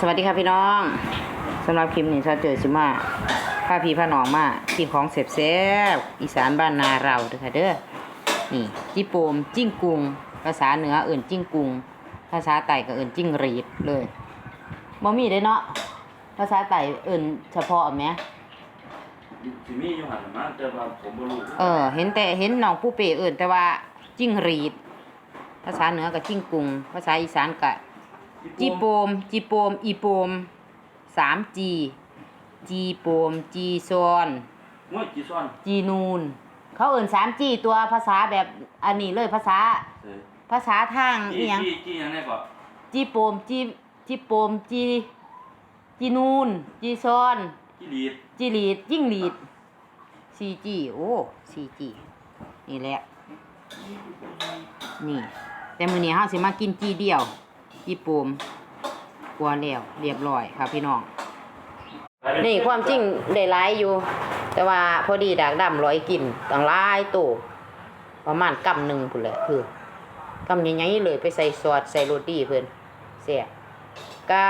สวัสดีค่ะพี่น้องสำหรับคลิปนี้ชาเจอสิมาพาพี่พาน้องมากินของเสบแซ่บๆอีสานบ้านนาเราเด้อค่ะเด้อนี่จิโปมจิ้งกุง ภาษาเหนือเอื่นจิ้งกุง ภาษาไต่ก็เอื่นจิ้งหรีดเลยบ่มีได้เนาะภาษาไต่เอื่นเฉพาะแหมสิมีอยู่หันมาแต่ว่าผมบ่รู้เออ เห็นแต่เห็นน้องผู้เปเอื่นแต่ว่าจิ้งหรีด ภาษาเหนือก็จิ้งกุง ภาษาอีสานก็ จีโปมจีโปมอีโปมสามจีจีโปมจีซอนมวยจีซ่อนจีนูน เขาเอิ่นสามจีตัวภาษาแบบอันนี้เลยภาษา เออภาษาทางจีอีหยังจีจีหยังไงก็จีโปมจีจีโปมจีจีนูนจีซอน จีดีดจีลีดยิ่งลีดซีจีโอ้ซีจีนี่แหละ นี่ แต่มื้อนี้เฮาสิมากินจีเดียว จีโปมกลัวแล้วเรียบร้อยครับพี่น้อง นี่ความจริงได้หลายอยู่ แต่ว่าพอดีดากดำร้อยกินตั้งหลายโตประมาณกำหนึ่งพุ่นแหละคือกำใหญ่ๆเลยไปใส่ซอสใส่โรตีเพิ่นเสียกะ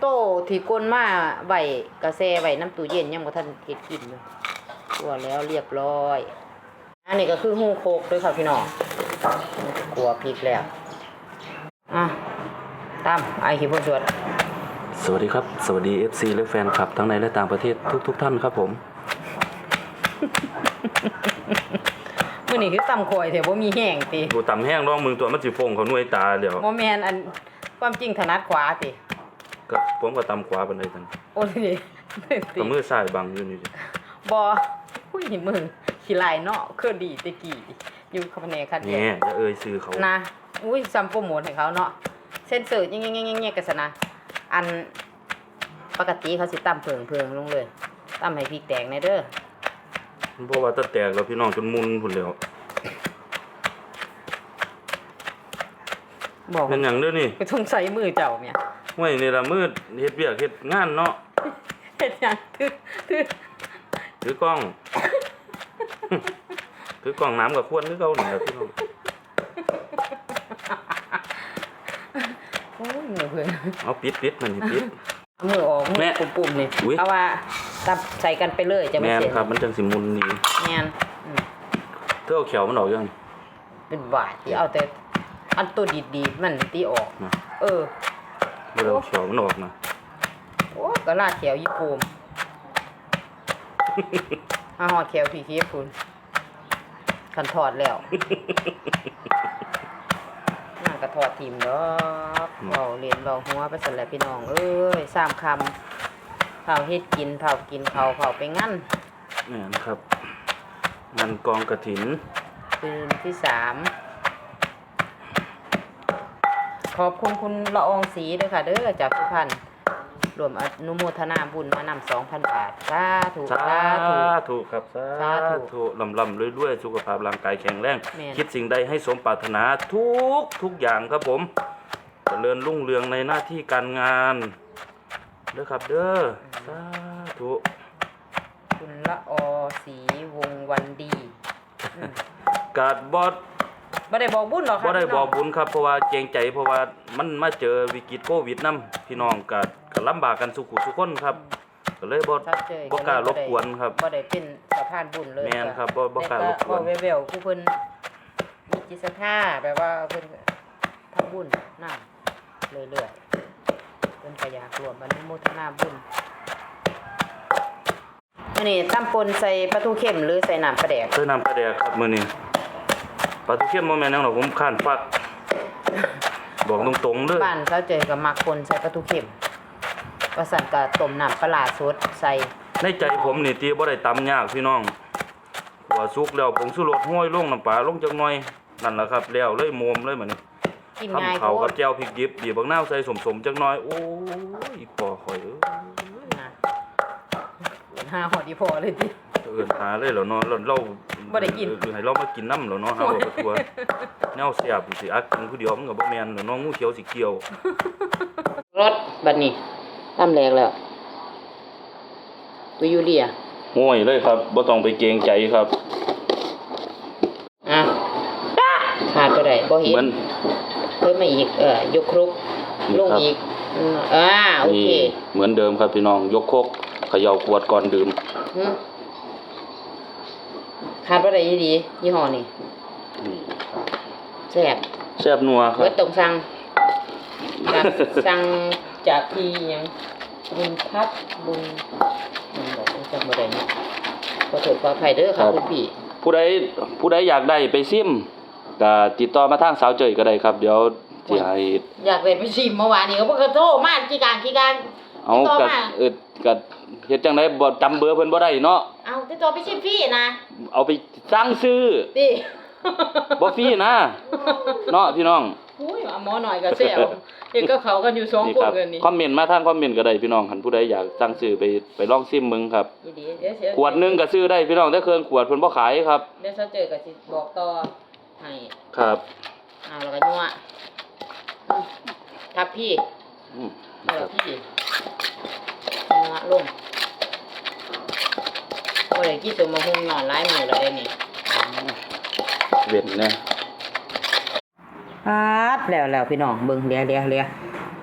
โตที่กลนมาไว้กระแซไว้น้ำตู้เย็นยังบ่ทันเฮ็ดกินเลยตัวแล้วเรียบร้อย อันนี้ก็คือหูโคกด้วยค่ะพี่น้องกลัวพริกแล้ว อะตามไอคิพสวดสวัสดีครับ สวัสดี FC และแฟนคลับทั้งในและต่างประเทศทุก ๆท่านครับผม มื้อนี้คือตำข่อยแถวบ่มีแห้งติกูตำแห้งร้องมึงตัวมันสิฟงเขาหน่วยตาเดี๋ยวบ่แม่นอันความจริงถนัดขวาติก็ผมก็ตำขวาปานใดซั่นโอ้ยติก็มือซ้ายบังอยู่นี่สิบ่อุ้ยมึงขี้ลายเนาะคือดีแตะกี้อยู่คำแนคันแหน่อย่าเอ่ยชื่อเขานะ อุ้ยซัมโปรโมทให้เขาเนาะเซ็นเซอร์แง่ๆๆๆกันซะนะอันปกติเขาสิตำเพิงๆลงเลยตำให้พริกแตกแน่เด้อเพราะว่าถ้าแตกแล้วพี่น้องจนมุนพุ่นแล้วบอกเป็นหยังเด้อนี่ก็ต้องใส่มือเจ้าเนี่ยห้วยนี่ล่ะมืดเฮ็ดเวียกเฮ็ดงานเนาะเฮ็ดหยังถือถือถือกล้อง ถือกล้องน้ำกับควรคือเก่านี่ล่ะพี่น้อง โอ้ยมือเพิ่นเอาปิดปิดมันนี่ปิด เอามือออกมืแม่อปุ่มๆนี่อุ๊ย เพราะว่าตับใส่กันไปเลยจะไม่แม่นเสียครับ มันจังสิมุนดีแม่นอืมเธอเอาเขียวมันออกยัง เป็นบาทที่เอาแต่อันตัวดีๆมันตีออกนะเออบ่ได้เอาเขียวมันออกนะโอ้ก็ลาดแถวญี่ปุ่นมาหอดแถวพี่คีคุณคันถอดแล้วน่า กระถอดทีมดอกเบาเรียนเบาหัวไปสั่นแหละพี่น้อง เอ้ยสามคำเผาเฮ็ดกินเผากินเผาเผาไปงั้นแม่นครับมันกองกระถิน คืนที่สาม ขอบคุณคุณละอองสีด้วยค่ะ เด้อจากสุพร รณรวมอนุโมทนาบุญมานำสองพันบาทสาธุสาสาธุ ธุครับสาสาธุธุลำลำรวยๆ สุขภาพร่างกายแข็งแรง แม่น คิดสิ่งใดให้สมปรารถนาทุกทุกอย่างครับผม เจริญรุ่งเรืองในหน้าที่การงานเด้อครับเด้อสาธุคุณละออสีวงวันดีอืมกาดบอดบ่ได้บอกบุญหรอกค่ะบ่ได้พี่บน้ออกงบุญครับเพราะว่าเกรงใจเพราะว่ามันมาเจอวิกฤตโควิดนํพี่น้องก็ ก็ลำบากกันสุขุสุขคนครับก็เลยบ่ชัดเจนบ่กล้ารบกวนครับบ่ได้เป็นสะพานบุญเลยแม่นครับบ่บ่กล้ารบกวนแต่เวลๆผู้เพิ่นมีจิตศรัทธาแบบว่าเพิ่นทำบุญนำเรื่อยๆเพิ่นก็อยากรวมอนุโมทนาบุญอันนี้ตำปนใส่ปลาทูเค็มหรือใส่น้ำปลาแดกใส่น้ำปลาแดกครับมื้อนี้ปลาทูเค็มบ่แม่นหยังหรอกผมข้านฟักบอกตรงๆเด้อบ้านเขาเจอกับมักคนใส่ปลาทูเค็ม ว่าสั่นก็ต้มน้ำปลาร้าสดใส่ในใจผมนี่ตีบ่ได้ตำยากพี่น้องหัวสุกแล้วผงชูรสห้อยลงน้ำปลาลงจักหน่อยนั่นล่ะครับแล้วเลยโมมเลยมื้อนี้กินง่ายทำเขาโคกัตบแจ่วพริกดิบบีบบักนาวใส่สมๆจักหน่อย โอ้ยอีปอข่อยเอ้ยนะหาหอดีพอเลยดิเอิ้นหาเลยเหรอเนาะเราเราบ่ได้กิน หรือให้เรามากินน้ำเหรอเนาะหาว่าบ่ทัวแนวเสียบสิอักกินผู้เดียวมันก็บ่แม่นเหรอเนาะงูเขียวสิเกี่ยวรถบัดนี้ น้ำแรงแล้วตัวยูเรียห่วยเลยครับบ่ต้องไปเกรงใจครับอะขาดก็ได้บ่เห็เหมือนนเพิ่มมาอีกเออยกครุกนี่ลงครับอีกอืมอ่าโอนี่เค เหมือนเดิมครับพี่น้องยกโคกเขย่าขวดก่อนดื่มหึขาดบ่ได้อีดียี่ห้อนี่นี่แซ่บแซ่บนัวครัเบิบดต้องสั่งจากสั่ง จากที่หยังบุญพัดบุญมันบอกว่าจำบ่ได้เนาะขอโทษขออภัยเด้อค่ะคุณพี่ ผู้ใดผู้ใดอยากได้ไปซิมก็ติดต่อมาทางสาวเจยก็ได้ครับ เดี๋ยวสิให้อยากได้ไปชิมเมื่อวานนี้ก็บ่เคยโทรมากี่การกี่การ เอาติดต่อก็มา เออก็เฮ็ดจังไดบ่จำเบอร์เพิ่นบ่ได้เนาะเอาติดต่อไปชิมฟรีนะเอาไปสั่งซื้อติ บ่ฟรีนะ เนาะพี่น้อง อุ้ยหมอหน่อยก็แซวเด็กก็เขากันอยู่สองนี่คนครับกันนี่คอมเมนต์มาทางคอมเมนต์ก็ได้พี่น้องคันผู้ใดอยากสั่งซื้อไปไปลองซิมมึงครับ อีดีเดี๋ยวเสียขวดหนึงก็ซื้อได้พี่น้องแต่เครื่องขวดเพิ่นบ่ขายครับเดี๋ยวเขาเจอกับสิบอกต่อให้ครับเอาแล้วก็นัวอืมทับพี่อืมเอาคแล้รัวบพี่นัวลงบ่ได้กินตัวมาหุงนอนหลายมื้อแล้วเด้นี่เว้นแน่ ปัดแล้วแล้วพี่น้องเบิ่งเลียเลียเลีย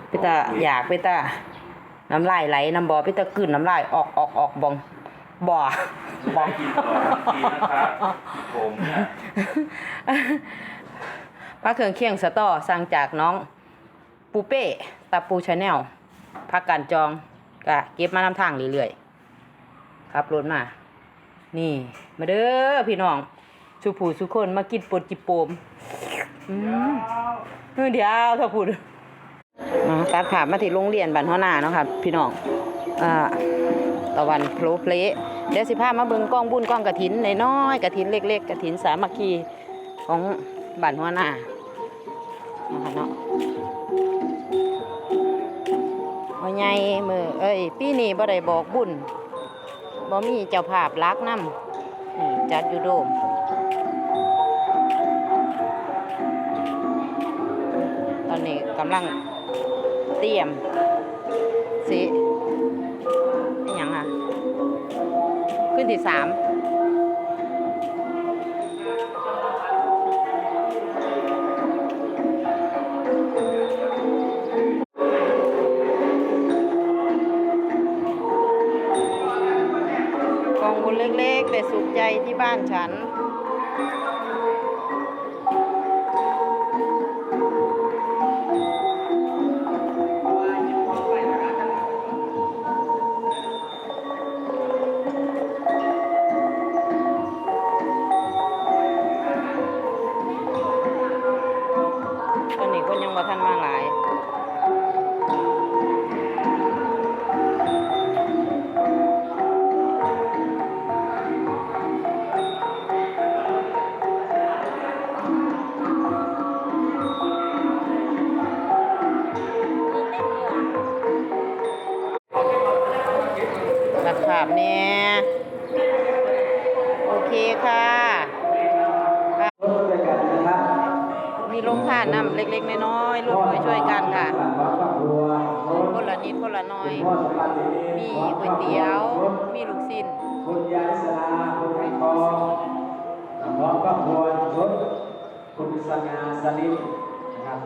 ไปตาอยากไปตาน้ำลายไหลน้ำบ่อไปตากลืนน้ำลายออกออกออกบ่งบ่บ่ผมเนี่ยพระเครื่องเคียงสตอสั่งจากน้อง ปูเป้ตาปูชาแนลพักการจองก็เก็บมานำทางเรื่อยๆครับรถมานี่ มาเด้อพี่น้องสุผู้สุคนมากินปดจิโปม อืมเอเดี๋ยวถ้าพูดตัดภามาที่โรงเรียนบ้านหัวหน้าเนาะครับพี่น้องอ่าตะวันโพลเพลเดี๋ยวสิพามาเบิ่งกล้องบุญกล้องกระถินน้อยกระถินเล็กๆกระถินสามัคคีของบ้านหัวหน้าเนาะครับเนาะว่าไงมือเอ้ยปีนี้บ่ได้บอกบุญบ่มีเจ้าภาพรักนำนี่จัดอยู่โดม กำลังเตรียมสิเป็นหยังอะ ขึ้นที่สามกองบุญเล็กๆแต่สุขใจที่บ้านฉันาพเนี่ยโอเคค่ะค่ะมีโรงทานนำเล็กๆน้อยๆร่วมด้วยช่วยกันค่ะ คนละนิดคนละน้อย มีก๋วยเตี๋ยว มีลูกชิ้นคุณยายสลาคุณไอทองพร้อมกับควรชุดคุณสง่าสลิด